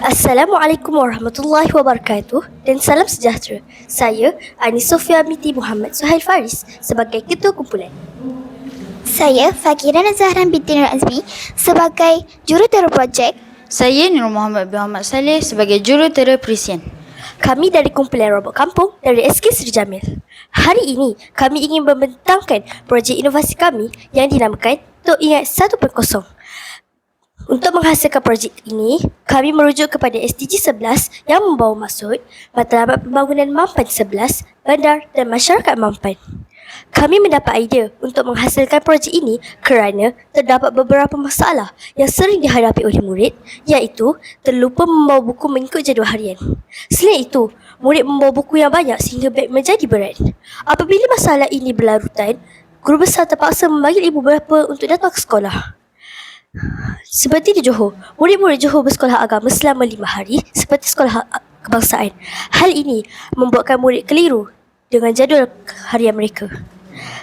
Assalamualaikum warahmatullahi wabarakatuh dan salam sejahtera. Saya Anis Sofia Miti Muhammad Suhail Faris sebagai Ketua Kumpulan. Saya Fakira Zahran binti Nur Azmi sebagai jurutera projek. Saya Nur Muhammad bin Muhammad Saleh sebagai jurutera Perisian. Kami dari Kumpulan Robot Kampung dari SK Seri Jamil. Hari ini kami ingin membentangkan projek inovasi kami yang dinamakan Tok Ingat 1.0. Untuk menghasilkan projek ini, kami merujuk kepada SDG 11 yang membawa maksud Matlamat Pembangunan Mampan 11, Bandar dan Masyarakat Mampan. Kami mendapat idea untuk menghasilkan projek ini kerana terdapat beberapa masalah yang sering dihadapi oleh murid iaitu terlupa membawa buku mengikut jadual harian. Selain itu, murid membawa buku yang banyak sehingga beg menjadi berat. Apabila masalah ini berlarutan, guru besar terpaksa memanggil ibu bapa untuk datang ke sekolah. Seperti di Johor, murid-murid Johor bersekolah agama selama lima hari seperti sekolah kebangsaan. Hal ini membuatkan murid keliru dengan jadual harian mereka.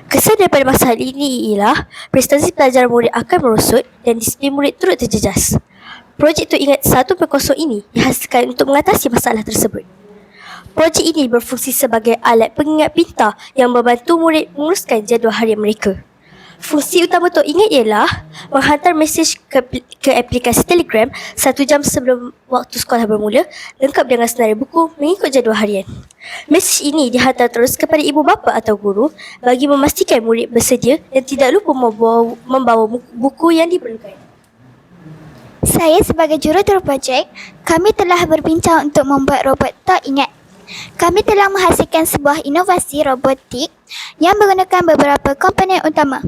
Kesan daripada masalah ini ialah prestasi pelajaran murid akan merosot dan disiplin murid turut terjejas. Projek tu ingat 1.0 ini dihasilkan untuk mengatasi masalah tersebut. Projek ini berfungsi sebagai alat pengingat pintar yang membantu murid menguruskan jadual harian mereka. Fungsi utama Tok Ingat ialah menghantar mesej ke, ke aplikasi Telegram satu jam sebelum waktu sekolah bermula lengkap dengan senarai buku mengikut jadual harian. Mesej ini dihantar terus kepada ibu bapa atau guru bagi memastikan murid bersedia dan tidak lupa membawa, membawa buku- yang diperlukan. Saya sebagai jurutera projek, kami telah berbincang untuk membuat robot tak ingat. Kami telah menghasilkan sebuah inovasi robotik yang menggunakan beberapa komponen utama.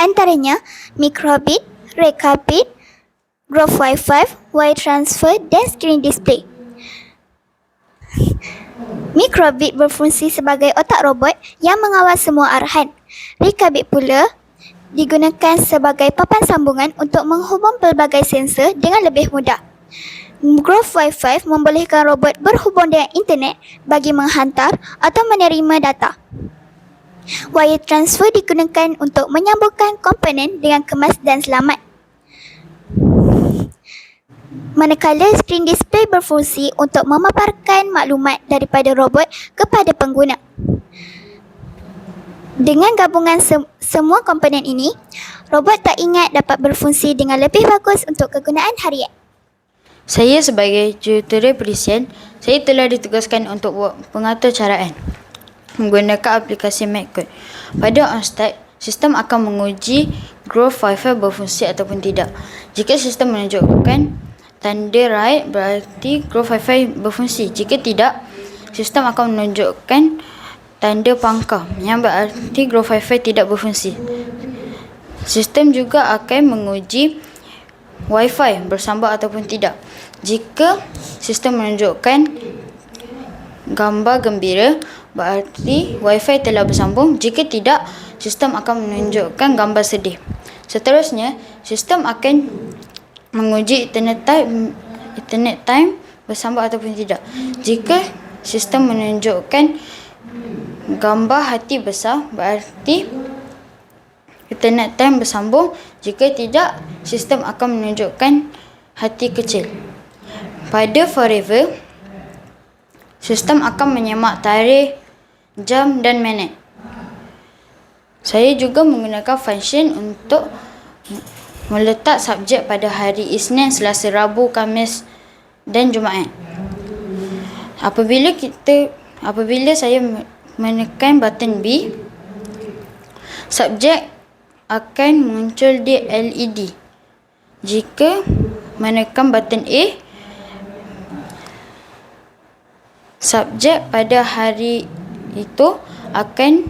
Antaranya mikrobit, rekabit, growth Wi-Fi, wire transfer dan screen display. Mikrobit berfungsi sebagai otak robot yang mengawal semua arahan. Rekabit pula digunakan sebagai papan sambungan untuk menghubung pelbagai sensor dengan lebih mudah. Growth Wi-Fi membolehkan robot berhubung dengan internet bagi menghantar atau menerima data. Wire transfer digunakan untuk menyambungkan komponen dengan kemas dan selamat. Manakala screen display berfungsi untuk memaparkan maklumat daripada robot kepada pengguna. Dengan gabungan sem- semua komponen ini, robot tak ingat dapat berfungsi dengan lebih bagus untuk kegunaan harian. Saya sebagai jurutera Perisian, saya telah ditugaskan untuk buat pengatur caraan menggunakan aplikasi MacCode. Pada onstart, sistem akan menguji growth Wi-Fi berfungsi ataupun tidak. Jika sistem menunjukkan tanda right berarti growth Wi-Fi berfungsi. Jika tidak, sistem akan menunjukkan tanda pangkah yang berarti growth Wi-Fi tidak berfungsi. Sistem juga akan menguji Wi-Fi bersambung ataupun tidak. Jika sistem menunjukkan gambar gembira, berarti Wi-Fi telah bersambung. Jika tidak, sistem akan menunjukkan gambar sedih. Seterusnya, sistem akan menguji internet time, internet time bersambung ataupun tidak. Jika sistem menunjukkan gambar hati besar, berarti internet time bersambung. Jika tidak, sistem akan menunjukkan hati kecil. Pada forever, sistem akan menyemak tarikh, jam dan minit. Saya juga menggunakan function untuk meletak subjek pada hari Isnin, Selasa, Rabu, Khamis dan Jumaat. Apabila kita apabila saya me- menekan button B, subjek akan muncul di LED. Jika menekan button A, subjek pada hari itu akan